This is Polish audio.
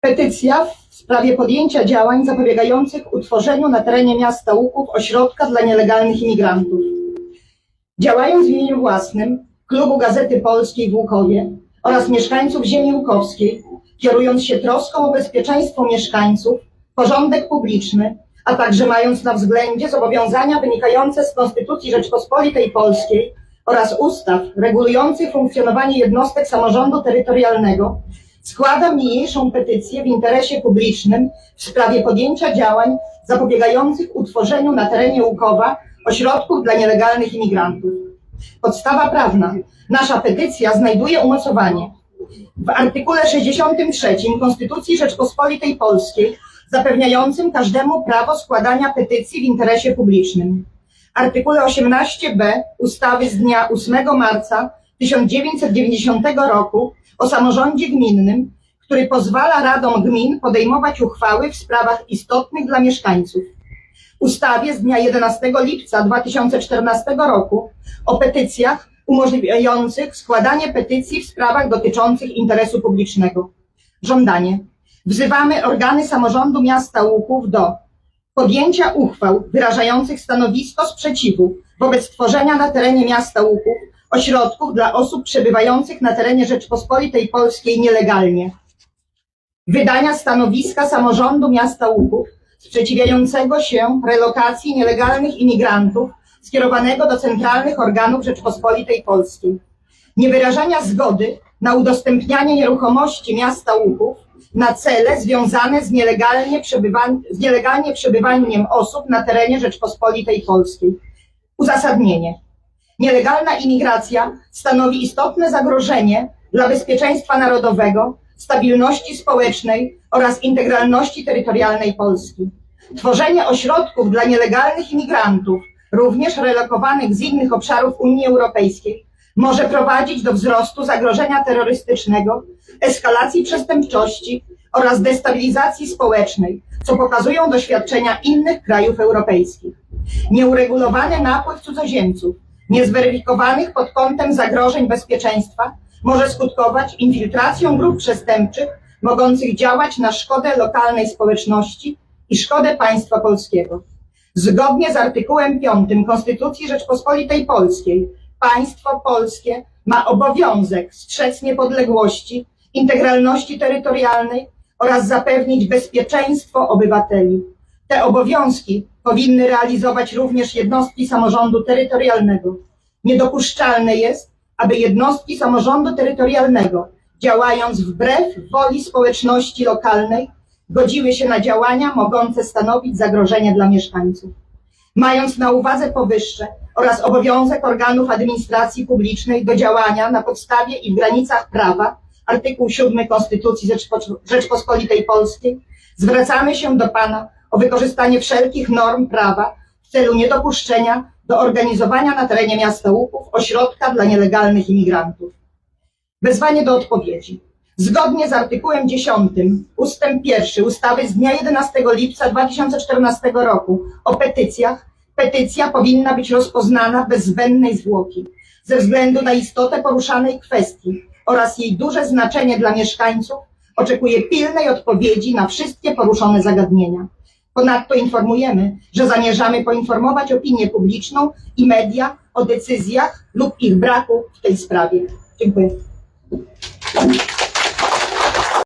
Petycja w sprawie podjęcia działań zapobiegających utworzeniu na terenie miasta Łuków ośrodka dla nielegalnych imigrantów. Działając w imieniu własnym Klubu Gazety Polskiej w Łukowie oraz mieszkańców ziemi łukowskiej, kierując się troską o bezpieczeństwo mieszkańców, porządek publiczny, a także mając na względzie zobowiązania wynikające z Konstytucji Rzeczpospolitej Polskiej oraz ustaw regulujących funkcjonowanie jednostek samorządu terytorialnego, składam niniejszą petycję w interesie publicznym w sprawie podjęcia działań zapobiegających utworzeniu na terenie Łukowa ośrodków dla nielegalnych imigrantów. Podstawa prawna. Nasza petycja znajduje umocowanie w artykule 63 Konstytucji Rzeczpospolitej Polskiej zapewniającym każdemu prawo składania petycji w interesie publicznym. Artykule 18b ustawy z dnia 8 marca 1990 roku o samorządzie gminnym, który pozwala radom gmin podejmować uchwały w sprawach istotnych dla mieszkańców. Ustawie z dnia 11 lipca 2014 roku o petycjach umożliwiających składanie petycji w sprawach dotyczących interesu publicznego. Żądanie. Wzywamy organy samorządu miasta Łuków do podjęcia uchwał wyrażających stanowisko sprzeciwu wobec tworzenia na terenie miasta Łuków ośrodków dla osób przebywających na terenie Rzeczpospolitej Polskiej nielegalnie. Wydania stanowiska samorządu miasta Łuków sprzeciwiającego się relokacji nielegalnych imigrantów skierowanego do centralnych organów Rzeczpospolitej Polskiej. Niewyrażania zgody na udostępnianie nieruchomości miasta Łuków na cele związane z nielegalnie, przebywan- z nielegalnie przebywaniem osób na terenie Rzeczpospolitej Polskiej. Uzasadnienie. Nielegalna imigracja stanowi istotne zagrożenie dla bezpieczeństwa narodowego, stabilności społecznej oraz integralności terytorialnej Polski. Tworzenie ośrodków dla nielegalnych imigrantów, również relokowanych z innych obszarów Unii Europejskiej, może prowadzić do wzrostu zagrożenia terrorystycznego, eskalacji przestępczości oraz destabilizacji społecznej, co pokazują doświadczenia innych krajów europejskich. Nieuregulowany napływ cudzoziemców, niezweryfikowanych pod kątem zagrożeń bezpieczeństwa, może skutkować infiltracją grup przestępczych mogących działać na szkodę lokalnej społeczności i szkodę państwa polskiego. Zgodnie z artykułem 5 Konstytucji Rzeczpospolitej Polskiej, państwo polskie ma obowiązek strzec niepodległości, integralności terytorialnej oraz zapewnić bezpieczeństwo obywateli. Te obowiązki powinny realizować również jednostki samorządu terytorialnego. Niedopuszczalne jest, aby jednostki samorządu terytorialnego, działając wbrew woli społeczności lokalnej, godziły się na działania mogące stanowić zagrożenie dla mieszkańców. Mając na uwadze powyższe oraz obowiązek organów administracji publicznej do działania na podstawie i w granicach prawa, artykuł 7 Konstytucji Rzeczpo- Rzeczpospolitej Polskiej, zwracamy się do Pana o wykorzystanie wszelkich norm prawa w celu niedopuszczenia do organizowania na terenie miasta ośrodka dla nielegalnych imigrantów. Wezwanie do odpowiedzi. Zgodnie z artykułem 10 ustęp 1 ustawy z dnia 11 lipca 2014 roku o petycjach, petycja powinna być rozpoznana bez zbędnej zwłoki ze względu na istotę poruszanej kwestii oraz jej duże znaczenie dla mieszkańców oczekuje pilnej odpowiedzi na wszystkie poruszone zagadnienia. Ponadto informujemy, że zamierzamy poinformować opinię publiczną i media o decyzjach lub ich braku w tej sprawie. Dziękuję.